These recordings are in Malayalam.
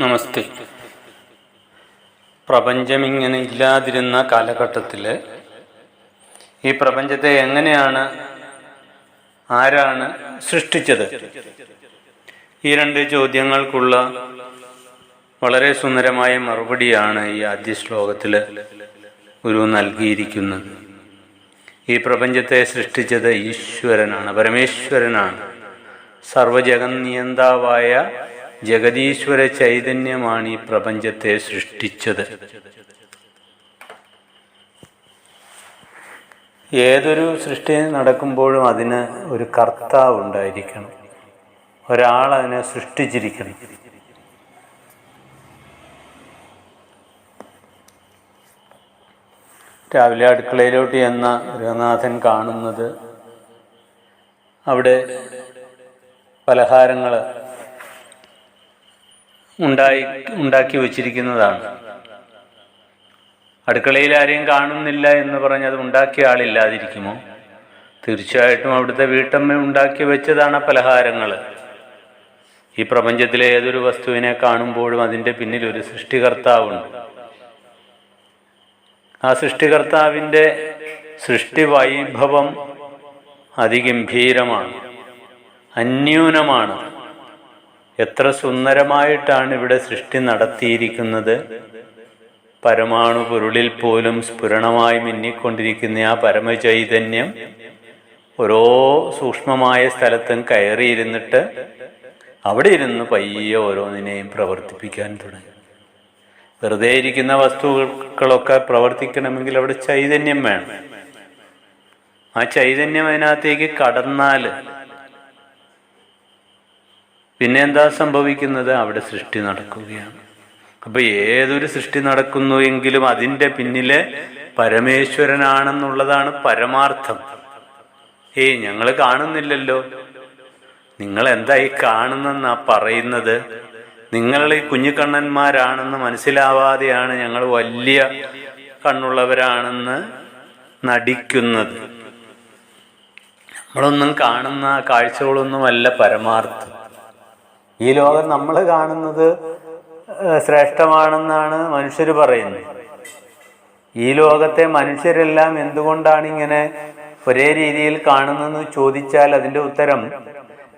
നമസ്തേ. പ്രപഞ്ചം ഇങ്ങനെ ഇല്ലാതിരുന്ന കാലഘട്ടത്തിൽ ഈ പ്രപഞ്ചത്തെ എങ്ങനെയാണ് ആരാണ് സൃഷ്ടിച്ചത്? ഈ രണ്ട് ചോദ്യങ്ങൾക്കുള്ള വളരെ സുന്ദരമായ മറുപടിയാണ് ഈ ആദ്യ ശ്ലോകത്തിൽ ഗുരു നൽകിയിരിക്കുന്നത്. ഈ പ്രപഞ്ചത്തെ സൃഷ്ടിച്ചത് ഈശ്വരനാണ് പരമേശ്വരനാണ്. സർവജഗന്നിയന്താവായ ജഗതീശ്വര ചൈതന്യമാണ് ഈ പ്രപഞ്ചത്തെ സൃഷ്ടിച്ചത്. ഏതൊരു സൃഷ്ടി നടക്കുമ്പോഴും അതിന് ഒരു കർത്താവ് ഉണ്ടായിരിക്കണം. ഒരാൾ അതിനെ സൃഷ്ടിച്ചിരിക്കണം. രാവിലെ അടുക്കളയിലോട്ട് എന്ന ഗൃഹനാഥൻ കാണുന്നത് അവിടെ പലഹാരങ്ങൾ ഉണ്ടായി ഉണ്ടാക്കി വച്ചിരിക്കുന്നതാണ്. അടുക്കളയിൽ ആരെയും കാണുന്നില്ല എന്ന് പറഞ്ഞ് അത് ഉണ്ടാക്കിയ ആളില്ലാതിരിക്കുമോ? തീർച്ചയായിട്ടും അവിടുത്തെ വീട്ടമ്മ ഉണ്ടാക്കി വെച്ചതാണ് പലഹാരങ്ങൾ. ഈ പ്രപഞ്ചത്തിലെ ഏതൊരു വസ്തുവിനെ കാണുമ്പോഴും അതിന്റെ പിന്നിൽ ഒരു സൃഷ്ടികർത്താവുണ്ട്. ആ സൃഷ്ടികർത്താവിന്റെ സൃഷ്ടി വൈഭവം അതിഗംഭീരമാണ് അന്യൂനമാണ്. എത്ര സുന്ദരമായിട്ടാണ് ഇവിടെ സൃഷ്ടി നടത്തിയിരിക്കുന്നത്. പരമാണു പൊരുളിൽ പോലും സ്ഫുരണമായി മിന്നിക്കൊണ്ടിരിക്കുന്ന ആ പരമചൈതന്യം ഓരോ സൂക്ഷ്മമായ സ്ഥലത്തും കയറിയിരുന്നിട്ട് അവിടെ ഇരുന്ന് പയ്യെ ഓരോന്നിനെയും പ്രവർത്തിപ്പിക്കാൻ തുടങ്ങി. വെറുതെ ഇരിക്കുന്ന വസ്തുക്കളൊക്കെ പ്രവർത്തിക്കണമെങ്കിൽ അവിടെ ചൈതന്യം വേണം. ആ ചൈതന്യം അതിനകത്തേക്ക് കടന്നാൽ പിന്നെ എന്താ സംഭവിക്കുന്നത്? അവിടെ സൃഷ്ടി നടക്കുകയാണ്. അപ്പൊ ഏതൊരു സൃഷ്ടി നടക്കുന്നു എങ്കിലും അതിന്റെ പിന്നിലെ പരമേശ്വരനാണെന്നുള്ളതാണ് പരമാർത്ഥം. ഏയ് ഞങ്ങൾ കാണുന്നില്ലല്ലോ. നിങ്ങൾ എന്തായി കാണുന്നെന്നാ പറയുന്നത്? നിങ്ങൾ ഈ കുഞ്ഞുകണ്ണന്മാരാണെന്ന് മനസ്സിലാവാതെയാണ് ഞങ്ങൾ വലിയ കണ്ണുള്ളവരാണെന്ന് നടിക്കുന്നത്. നമ്മളൊന്നും കാണുന്ന കാഴ്ചകളൊന്നുമല്ല പരമാർത്ഥം. ഈ ലോകം നമ്മൾ കാണുന്നത് ശ്രേഷ്ഠമാണെന്നാണ് മനുഷ്യർ പറയുന്നത്. ഈ ലോകത്തെ മനുഷ്യരെല്ലാം എന്തുകൊണ്ടാണ് ഇങ്ങനെ ഒരേ രീതിയിൽ കാണുന്നതെന്ന് ചോദിച്ചാൽ അതിന്റെ ഉത്തരം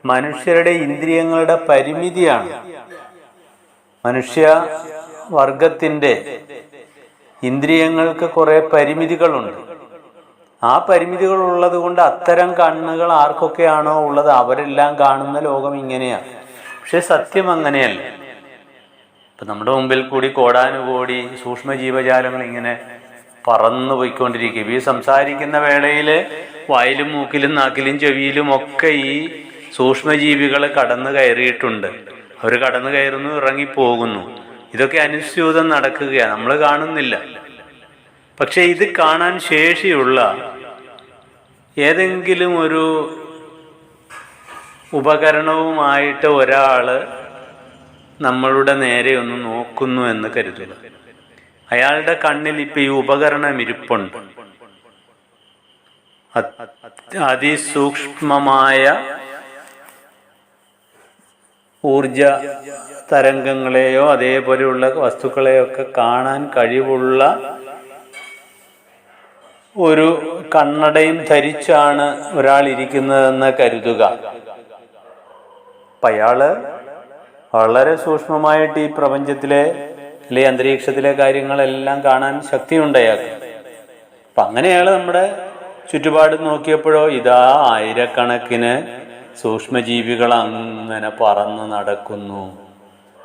മനുഷ്യരുടെ ഇന്ദ്രിയങ്ങളുടെ പരിമിതിയാണ്. മനുഷ്യ വർഗത്തിന്റെ ഇന്ദ്രിയങ്ങൾക്ക് കുറെ പരിമിതികളുണ്ട്. ആ പരിമിതികൾ ഉള്ളത് കൊണ്ട് അത്തരം കണ്ണുകൾ ആർക്കൊക്കെയാണോ ഉള്ളത്? അവരെല്ലാം കാണുന്ന ലോകം ഇങ്ങനെയാണ്. പക്ഷെ സത്യം അങ്ങനെയല്ല. ഇപ്പൊ നമ്മുടെ മുമ്പിൽ കൂടി കോടാനുകോടി സൂക്ഷ്മ ജീവജാലങ്ങൾ ഇങ്ങനെ പറന്നു പോയിക്കൊണ്ടിരിക്കും. ഈ സംസാരിക്കുന്ന വേളയിൽ വായിലും മൂക്കിലും നാക്കിലും ചെവിയിലും ഒക്കെ ഈ സൂക്ഷ്മജീവികൾ കടന്നു കയറിയിട്ടുണ്ട്. അവർ കടന്നു കയറുന്നു ഇറങ്ങിപ്പോകുന്നു. ഇതൊക്കെ അനുസ്യൂതം നടക്കുകയാണ്. നമ്മൾ കാണുന്നില്ല. പക്ഷെ ഇത് കാണാൻ ശേഷിയുള്ള ഏതെങ്കിലും ഒരു ഉപകരണവുമായിട്ട് ഒരാൾ നമ്മളുടെ നേരെ ഒന്ന് നോക്കുന്നു എന്ന് കരുതുക. അയാളുടെ കണ്ണിൽ ഇപ്പൊ ഈ ഉപകരണം ഇരിപ്പുണ്ട്. അത്- അതിസൂക്ഷ്മമായ ഊർജ തരംഗങ്ങളെയോ അതേപോലെയുള്ള വസ്തുക്കളെയോ ഒക്കെ കാണാൻ കഴിവുള്ള ഒരു കണ്ണടയും ധരിച്ചാണ് ഒരാൾ ഇരിക്കുന്നതെന്ന് കരുതുക. അപ്പൊ അയാൾ വളരെ സൂക്ഷ്മമായിട്ട് ഈ പ്രപഞ്ചത്തിലെ അല്ലെ അന്തരീക്ഷത്തിലെ കാര്യങ്ങളെല്ലാം കാണാൻ ശക്തിയുണ്ട് അയാൾക്ക്. അപ്പൊ അങ്ങനെ അയാൾ നമ്മുടെ ചുറ്റുപാട് നോക്കിയപ്പോഴോ ഇതാ ആയിരക്കണക്കിന് സൂക്ഷ്മജീവികൾ അങ്ങനെ പറന്ന് നടക്കുന്നു.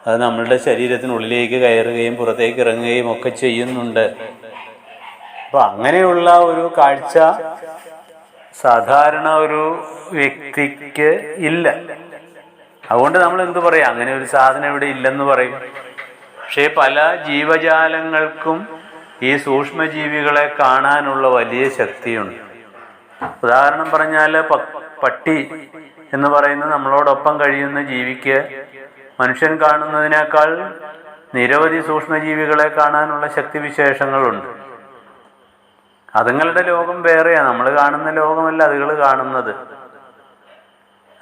അത് നമ്മളുടെ ശരീരത്തിനുള്ളിലേക്ക് കയറുകയും പുറത്തേക്ക് ഇറങ്ങുകയും ഒക്കെ ചെയ്യുന്നുണ്ട്. അപ്പൊ അങ്ങനെയുള്ള ഒരു കാഴ്ച സാധാരണ ഒരു വ്യക്തിക്ക് ഇല്ല. അതുകൊണ്ട് നമ്മൾ എന്തു പറയാം? അങ്ങനെ ഒരു സാധനം ഇവിടെ ഇല്ലെന്ന് പറയും. പക്ഷേ പല ജീവജാലങ്ങൾക്കും ഈ സൂക്ഷ്മജീവികളെ കാണാനുള്ള വലിയ ശക്തിയുണ്ട്. ഉദാഹരണം പറഞ്ഞാൽ പട്ടി എന്ന് പറയുന്നത് നമ്മളോടൊപ്പം കഴിയുന്ന ജീവിക്ക് മനുഷ്യൻ കാണുന്നതിനേക്കാൾ നിരവധി സൂക്ഷ്മജീവികളെ കാണാനുള്ള ശക്തിവിശേഷങ്ങളുണ്ട്. അതുങ്ങളുടെ ലോകം വേറെയാണ് നമ്മൾ കാണുന്ന ലോകമല്ല അതുകൾ കാണുന്നത്.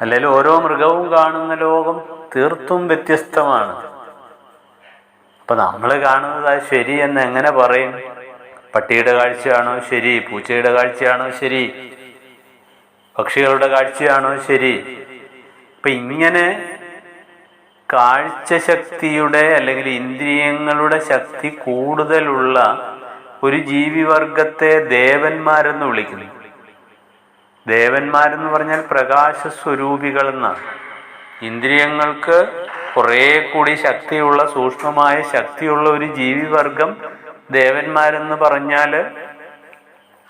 അല്ലെങ്കിൽ ഓരോ മൃഗവും കാണുന്ന ലോകം തീർത്തും വ്യത്യസ്തമാണ്. അപ്പൊ നമ്മൾ കാണുന്നത് അത് ശരി എന്ന് എങ്ങനെ പറയും? പട്ടിയുടെ കാഴ്ചയാണോ ശരി? പൂച്ചയുടെ കാഴ്ചയാണോ ശരി? പക്ഷികളുടെ കാഴ്ചയാണോ ശരി? അപ്പൊ ഇങ്ങനെ കാഴ്ച ശക്തിയുടെ അല്ലെങ്കിൽ ഇന്ദ്രിയങ്ങളുടെ ശക്തി കൂടുതലുള്ള ഒരു ജീവിവർഗത്തെ ദേവന്മാരെന്ന് വിളിക്കുന്നു. ദേവന്മാരെന്ന് പറഞ്ഞാൽ പ്രകാശ സ്വരൂപികൾ എന്നാണ് ഇന്ദ്രിയങ്ങൾക്ക് കുറേ കൂടി ശക്തിയുള്ള സൂക്ഷ്മമായ ശക്തിയുള്ള ഒരു ജീവിവർഗം ദേവന്മാരെന്ന് പറഞ്ഞാൽ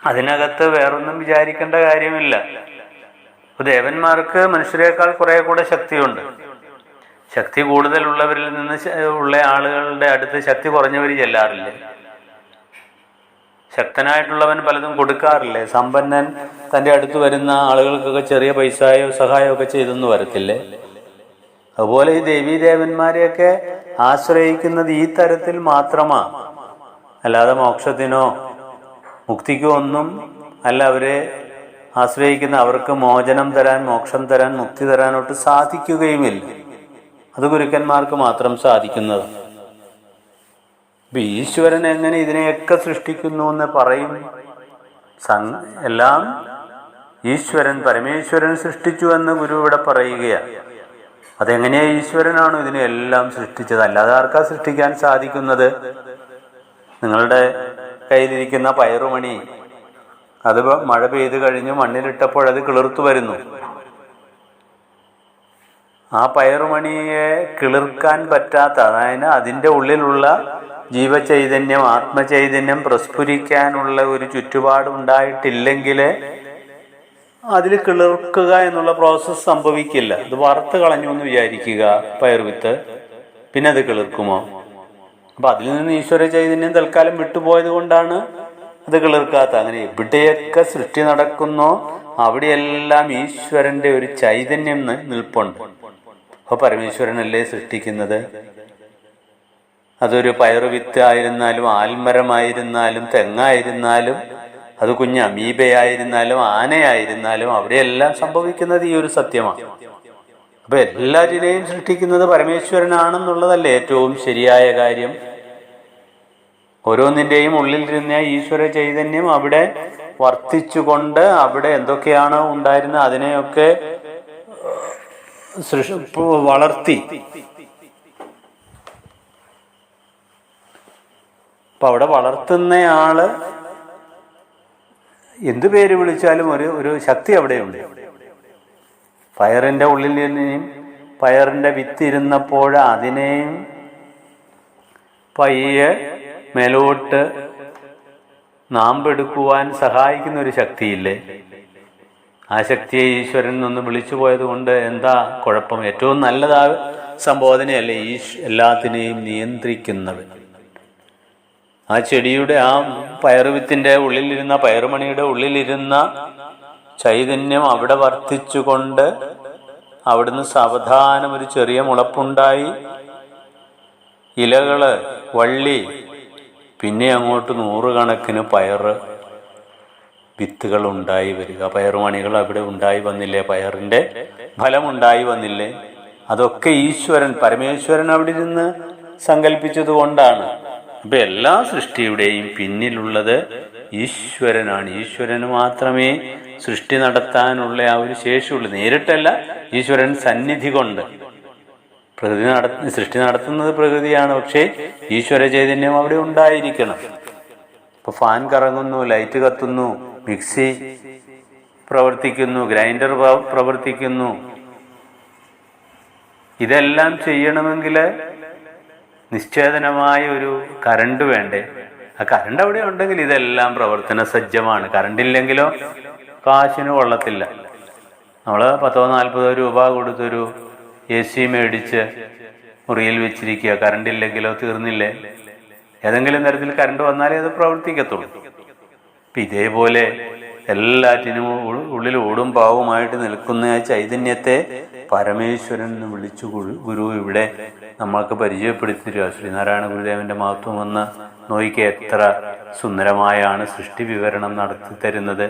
അതിനകത്ത് വേറൊന്നും വിചാരിക്കേണ്ട കാര്യമില്ല. ദേവന്മാർക്ക് മനുഷ്യരെക്കാൾ കുറെ കൂടെ ശക്തിയുണ്ട്. ശക്തി കൂടുതലുള്ളവരിൽ നിന്ന് ഉള്ള ആളുകളുടെ അടുത്ത് ശക്തി കുറഞ്ഞവർ ചെല്ലാറില്ലേ? ശക്തനായിട്ടുള്ളവൻ പലതും കൊടുക്കാറില്ലേ? സമ്പന്നൻ തന്റെ അടുത്ത് വരുന്ന ആളുകൾക്കൊക്കെ ചെറിയ പൈസയോ സഹായമോ ഒക്കെ ചെയ്തെന്ന് വരത്തില്ലേ? അതുപോലെ ഈ ദേവീദേവന്മാരെയൊക്കെ ആശ്രയിക്കുന്നത് ഈ തരത്തിൽ മാത്രമാണ് അല്ലാതെ മോക്ഷത്തിനോ മുക്തിക്കോ ഒന്നും അല്ല അവരെ ആശ്രയിക്കുന്ന. അവർക്ക് മോചനം തരാൻ മോക്ഷം തരാൻ മുക്തി തരാനോട്ട് സാധിക്കുകയുമില്ല. അത് ഗുരുക്കന്മാർക്ക് മാത്രം സാധിക്കുന്നത്. ഇപ്പൊ ഈശ്വരൻ എങ്ങനെ ഇതിനെയൊക്കെ സൃഷ്ടിക്കുന്നു എന്ന് പറയും? എല്ലാം ഈശ്വരൻ പരമേശ്വരൻ സൃഷ്ടിച്ചു എന്ന് ഗുരു ഇവിടെ പറയുകയാണ്. അതെങ്ങനെയാ ഈശ്വരനാണോ ഇതിനെല്ലാം സൃഷ്ടിച്ചത്? അല്ലാതെ ആർക്കാ സൃഷ്ടിക്കാൻ സാധിക്കുന്നത്? നിങ്ങളുടെ കയ്യിലിരിക്കുന്ന പയറുമണി അത് മഴ പെയ്ത് കഴിഞ്ഞ് മണ്ണിലിട്ടപ്പോൾ അത് കിളിർത്തു വരുന്നു. ആ പയറുമണിയെ കിളിർക്കാൻ പറ്റാത്ത അതായത് അതിന്റെ ഉള്ളിലുള്ള ജീവചൈതന്യം ആത്മചൈതന്യം പ്രസ്ഫുരിക്കാനുള്ള ഒരു ചുറ്റുപാട് ഉണ്ടായിട്ടില്ലെങ്കിൽ അതിൽ കിളിർക്കുക എന്നുള്ള പ്രോസസ്സ് സംഭവിക്കില്ല. ഇത് വറുത്ത് കളഞ്ഞു എന്ന് വിചാരിക്കുക പയർവിത്ത് പിന്നെ അത് കിളിർക്കുമോ? അപ്പൊ അതിൽ നിന്ന് ഈശ്വര ചൈതന്യം തൽക്കാലം വിട്ടുപോയത് കൊണ്ടാണ് അത് കിളിർക്കാത്ത. അങ്ങനെ എവിടെയൊക്കെ സൃഷ്ടി നടക്കുന്നോ അവിടെയെല്ലാം ഈശ്വരന്റെ ഒരു ചൈതന്യം നിൽപ്പുണ്ട്. അപ്പൊ പരമേശ്വരനല്ലേ സൃഷ്ടിക്കുന്നത്? അതൊരു പയറുവിത്ത് ആയിരുന്നാലും ആൽമരമായിരുന്നാലും തെങ്ങായിരുന്നാലും അത് കുഞ്ഞ് അമീബയായിരുന്നാലും ആനയായിരുന്നാലും അവിടെയെല്ലാം സംഭവിക്കുന്നത് ഈ ഒരു സത്യമാണ്. അപ്പൊ എല്ലാറ്റിനെയും സൃഷ്ടിക്കുന്നത് പരമേശ്വരനാണെന്നുള്ളതല്ലേ ഏറ്റവും ശരിയായ കാര്യം. ഓരോന്നിന്റെയും ഉള്ളിലിരുന്ന ഈശ്വര ചൈതന്യം അവിടെ വർത്തിച്ചുകൊണ്ട് അവിടെ എന്തൊക്കെയാണ് ഉണ്ടായിരുന്നത് അതിനെയൊക്കെ സൃഷ് വളർത്തി. അപ്പൊ അവിടെ വളർത്തുന്നയാൾ എന്തു പേര് വിളിച്ചാലും ഒരു ഒരു ശക്തി അവിടെയുണ്ട്. പയറിന്റെ ഉള്ളിൽ നിന്നും പയറിന്റെ വിത്തിരുന്നപ്പോൾ അതിനെയും പയ്യെ മേലോട്ട് നാമ്പെടുക്കുവാൻ സഹായിക്കുന്ന ഒരു ശക്തിയില്ലേ? ആ ശക്തിയെ ഈശ്വരൻ നിന്ന് വിളിച്ചു പോയത് കൊണ്ട് എന്താ കുഴപ്പം? ഏറ്റവും നല്ലതാ സംബോധനയല്ലേ? ഈശ് എല്ലാത്തിനെയും നിയന്ത്രിക്കുന്നവൻ. ആ ചെടിയുടെ ആ പയറുവിത്തിന്റെ ഉള്ളിലിരുന്ന പയറുമണിയുടെ ഉള്ളിലിരുന്ന ചൈതന്യം അവിടെ വർദ്ധിച്ചുകൊണ്ട് അവിടുന്ന് സാവധാനം ഒരു ചെറിയ മുളപ്പുണ്ടായി. ഇലകൾ വള്ളി പിന്നെ അങ്ങോട്ട് നൂറുകണക്കിന് പയറ് വിത്തുകൾ ഉണ്ടായി വരിക. പയറുമണികൾ അവിടെ ഉണ്ടായി വന്നില്ലേ? പയറിന്റെ ഫലമുണ്ടായി വന്നില്ലേ? അതൊക്കെ ഈശ്വരൻ പരമേശ്വരൻ അവിടെ ഇരുന്ന് സങ്കല്പിച്ചത് കൊണ്ടാണ് അപ്പൊ എല്ലാ സൃഷ്ടിയുടെയും പിന്നിലുള്ളത് ഈശ്വരനാണ്. ഈശ്വരന് മാത്രമേ സൃഷ്ടി നടത്താനുള്ള ആ ഒരു ശേഷിയുള്ളൂ. നേരിട്ടല്ല ഈശ്വരൻ സന്നിധി കൊണ്ട്. പ്രകൃതി നട സൃഷ്ടി നടത്തുന്നത് പ്രകൃതിയാണ്. പക്ഷേ ഈശ്വര ചൈതന്യം അവിടെ ഉണ്ടായിരിക്കണം. ഇപ്പൊ ഫാൻ കറങ്ങുന്നു ലൈറ്റ് കത്തുന്നു മിക്സി പ്രവർത്തിക്കുന്നു ഗ്രൈൻഡർ പ്രവർത്തിക്കുന്നു. ഇതെല്ലാം ചെയ്യണമെങ്കിൽ നിശ്ചേതനമായ ഒരു കറണ്ട് വേണ്ടേ? ആ കറണ്ട് അവിടെ ഉണ്ടെങ്കിൽ ഇതെല്ലാം പ്രവർത്തന സജ്ജമാണ്. കറണ്ട് ഇല്ലെങ്കിലോ കാശിന് കൊള്ളത്തില്ല. നമ്മൾ പത്തോ നാൽപ്പതോ രൂപ കൊടുത്തൊരു എ സി മേടിച്ച് മുറിയിൽ വെച്ചിരിക്കുക. കറണ്ട് ഇല്ലെങ്കിലോ തീർന്നില്ലേ? ഏതെങ്കിലും തരത്തിൽ കറണ്ട് വന്നാലേ അത് പ്രവർത്തിക്കത്തുള്ളൂ. ഇപ്പം ഇതേപോലെ എല്ലാറ്റിനും ഉള്ളിൽ ഓടും പാവുമായിട്ട് നിൽക്കുന്ന ചൈതന്യത്തെ പരമേശ്വരൻ എന്ന് വിളിച്ചു ഗുരു ഇവിടെ നമ്മൾക്ക് പരിചയപ്പെടുത്തി തരിക ശ്രീനാരായണ ഗുരുദേവന്റെ മഹത്വം എന്ന് നോയിക്ക് എത്ര സുന്ദരമായാണ് സൃഷ്ടി വിവരണം നടത്തി തരുന്നത്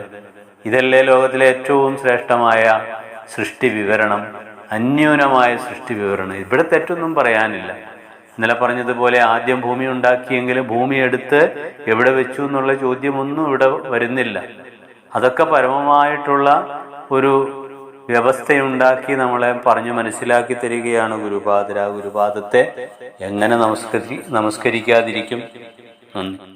ഇതല്ലേ ലോകത്തിലെ ഏറ്റവും ശ്രേഷ്ഠമായ സൃഷ്ടി വിവരണം അന്യൂനമായ സൃഷ്ടി വിവരണം. ഇവിടെ തെറ്റൊന്നും പറയാനില്ല. ഇന്നലെ പറഞ്ഞതുപോലെ ആദ്യം ഭൂമി ഉണ്ടാക്കിയെങ്കിലും ഭൂമി എടുത്ത് എവിടെ വെച്ചു എന്നുള്ള ചോദ്യമൊന്നും ഇവിടെ വരുന്നില്ല. അതൊക്കെ പരമമായിട്ടുള്ള ഒരു വ്യവസ്ഥയുണ്ടാക്കി നമ്മളെ പറഞ്ഞു മനസ്സിലാക്കി തരികയാണ് ഗുരുപാദര ഗുരുപാദത്തെ. എങ്ങനെ നമസ്കരി നമസ്കരിക്കാതിരിക്കും? നന്ദി.